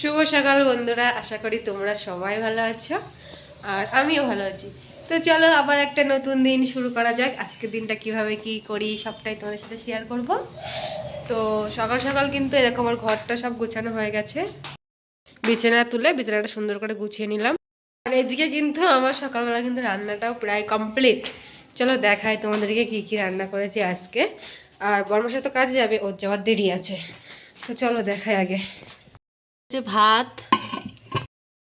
শুভ সকাল বন্ধুরা, আশা করি তোমরা সবাই ভালো আছো আর আমিও ভালো আছি। তো চলো আবার একটা নতুন দিন শুরু করা যাক। আজকের দিনটা কীভাবে কি করি সবটাই তোমাদের সাথে শেয়ার করব। তো সকাল সকাল কিন্তু এরকম আমার ঘরটা সব গুছানো হয়ে গেছে। বিছানা তুলে বিছানাটা সুন্দর করে গুছিয়ে নিলাম। আর এদিকে কিন্তু আমার সকালবেলা কিন্তু রান্নাটাও প্রায় কমপ্লিট চলো দেখায় তোমাদেরকে কি কি রান্না করেছি আজকে। আর বর্মশা তো কাজে যাবে, ওর যাওয়ার দেরি আছে। তো চলো দেখায় আগে। হচ্ছে ভাত।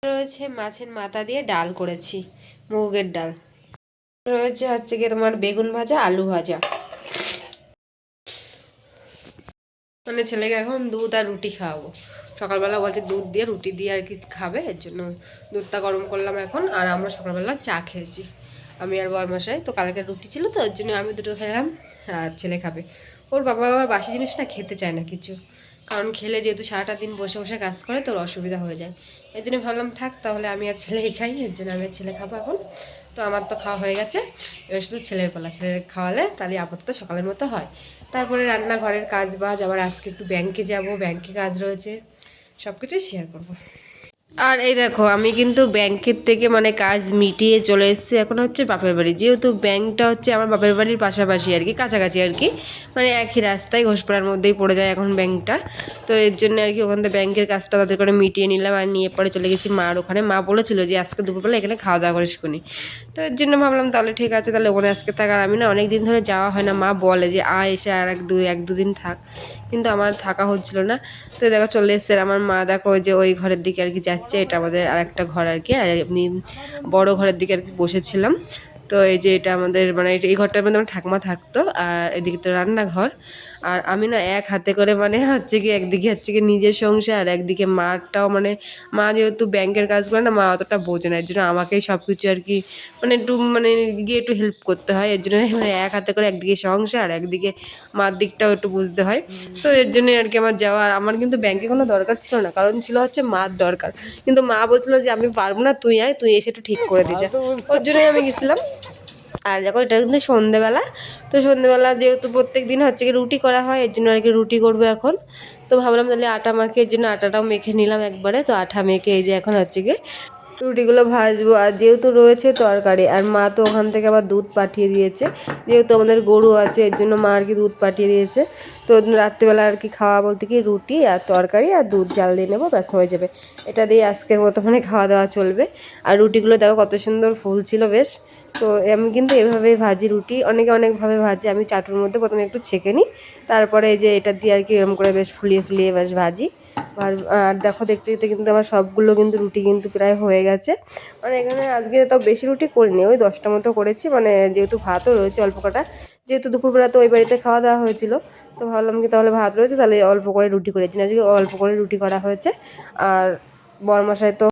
রয়েছে মাছের মাথা দিয়ে ডাল করেছি, মুগের ডাল। রয়েছে হচ্ছে গিয়ে তোমার বেগুন ভাজা, আলু ভাজা। মানে ছেলেকে এখন দুধ আর রুটি খাওয়াবো। সকালবেলা বলছে দুধ দিয়ে রুটি দিয়ে আর কি খাবে, এর জন্য দুধটা গরম করলাম এখন, আর আমরা সকালবেলা চা খেয়েছি। আমি আর বরমশাই, তো কালকে রুটি ছিল তো ওর জন্য আমি দুটো খেলাম, আর ছেলে খাবে। ওর বাবা আবার বাসি জিনিস না খেতে চায় না কিছু। কারণ খেলে যেহেতু সারাটা দিন বসে বসে কাজ করে, তোর অসুবিধা হয়ে যায়। এর জন্য ভাবলাম, থাক, তাহলে আমি আর ছেলেই খাই, এর জন্য আমি আর ছেলে খাব এখন। তো আমার তো খাওয়া হয়ে গেছে, এবার শুধু ছেলের পালা। ছেলের খাওয়ালে তাহলে আপাতত সকালের মতো হয়। তারপরে রান্নাঘরের কাজ বাজ আবার আজকে একটু ব্যাংকে যাব, ব্যাংকে কাজ রয়েছে সব কিছুই শেয়ার করব। আর এই দেখো, আমি কিন্তু ব্যাংকের থেকে মানে কাজ মিটিয়ে চলে এসেছি, এখন হচ্ছে বাপের বাড়ি। যেহেতু ব্যাংকটা হচ্ছে আমার বাপের বাড়ির পাশাপাশি আর কি, কাছাকাছি আর কি। মানে একই রাস্তায় ঘোষপাড়ার মধ্যেই পড়ে যায় এখন ব্যাংকটা। তো এর জন্য আর কি ওখান থেকে ব্যাংকের কাজটা তাদের করে মিটিয়ে নিলাম আর নিয়ে পরে চলে গেছি মার ওখানে। মা বলেছিল যে আজকে দুপুরবেলা এখানে খাওয়া দাওয়া করিস কোনি তো এর জন্য ভাবলাম তাহলে ঠিক আছে, তাহলে ওখানে আজকে থাক। আর আমি না অনেক দিন ধরে যাওয়া হয় না, মা বলে যে আ এসে আর এক দুই, এক দুদিন থাক। কিন্তু আমার থাকা হচ্ছিল না। তো দেখো চলে এসছে আমার মা দেখো যে ওই ঘরের দিকে আর কি যাচ্ছে। এটা আমাদের আর একটা ঘর আর কি। আর এমনি বড় ঘরের দিকে আর কি বসেছিলাম। তো এই যে এটা আমাদের মানে এই ঘরটার মধ্যে আমার ঠাকুমা থাকতো আর এদিকে তো রান্নাঘর। আর আমি না এক হাতে করে মানে হচ্ছে কি একদিকে হচ্ছে কি নিজের সংসার আর একদিকে মারটাও মানে মা যেহেতু ব্যাংকের কাজ করে না মা অতটা বোঝে না এর জন্য আমাকেই সব কিছু আর কি মানে একটু মানে গিয়ে একটু হেল্প করতে হয় এর জন্য মানে এক হাতে করে একদিকে সংসার একদিকে মার দিকটাও একটু বুঝতে হয়। তো এর জন্যই আর কি আমার যাওয়া আর আমার কিন্তু ব্যাংকে কোনো দরকার ছিল না কারণ ছিল হচ্ছে মার দরকার। কিন্তু মা বলছিল যে আমি পারব না তুই আয় তুই এসে একটু ঠিক করে দিয়ে যা। ওর জন্যই আমি গেছিলাম। আর দেখো, এটা কিন্তু সন্ধেবেলা। তো সন্ধেবেলা যেহেতু প্রত্যেক দিন হচ্ছে কি রুটি করা হয়, এর জন্য আর কি রুটি করব এখন। তো ভাবলাম তাহলে আটা মাখে এর জন্য আটাটাও মেখে নিলাম একবারে। তো আটা মেখে এই যে এখন হচ্ছে কি রুটিগুলো ভাজবো। আর যেহেতু রয়েছে তরকারি, আর মা তো ওখান থেকে আবার দুধ পাঠিয়ে দিয়েছে। যেহেতু আমাদের গরু আছে, এর জন্য মা আর কি দুধ পাঠিয়ে দিয়েছে। তো রাত্রিবেলা আর কি খাওয়া বলতে কি রুটি আর তরকারি আর দুধ, জাল দিয়ে নেব, ব্যাস হয়ে যাবে। এটা দিয়ে আজকের মতো মানে খাওয়া দাওয়া চলবে। আর রুটিগুলো দেখো কত সুন্দর ফুল ছিল বেশ। তো আমি কিন্তু এভাবেই ভাজি রুটি, অনেকে অনেকভাবে ভাজি, আমি চাটুর মধ্যে প্রথমে একটু ছেঁকে নিই, তারপরে এই যে এটা দিয়ে আর কি এরকম করে বেশ ফুলিয়ে ফুলিয়ে বেশ ভাজি। আর আর দেখো দেখতে দেখতে কিন্তু আমার সবগুলো কিন্তু রুটি কিন্তু প্রায় হয়ে গেছে। মানে এখানে আজকে তাও বেশি রুটি করিনি, ওই দশটা মতো করেছি মানে যেহেতু ভাতও রয়েছে অল্প কটা, যেহেতু দুপুরবেলা তো ওই বাড়িতে খাওয়া দাওয়া হয়েছিল, তো ভাবলাম কি তাহলে ভাত রয়েছে, তাহলে অল্প করে রুটি করেছি না, আজকে অল্প করে রুটি করা হয়েছে। আর বরমশাই তো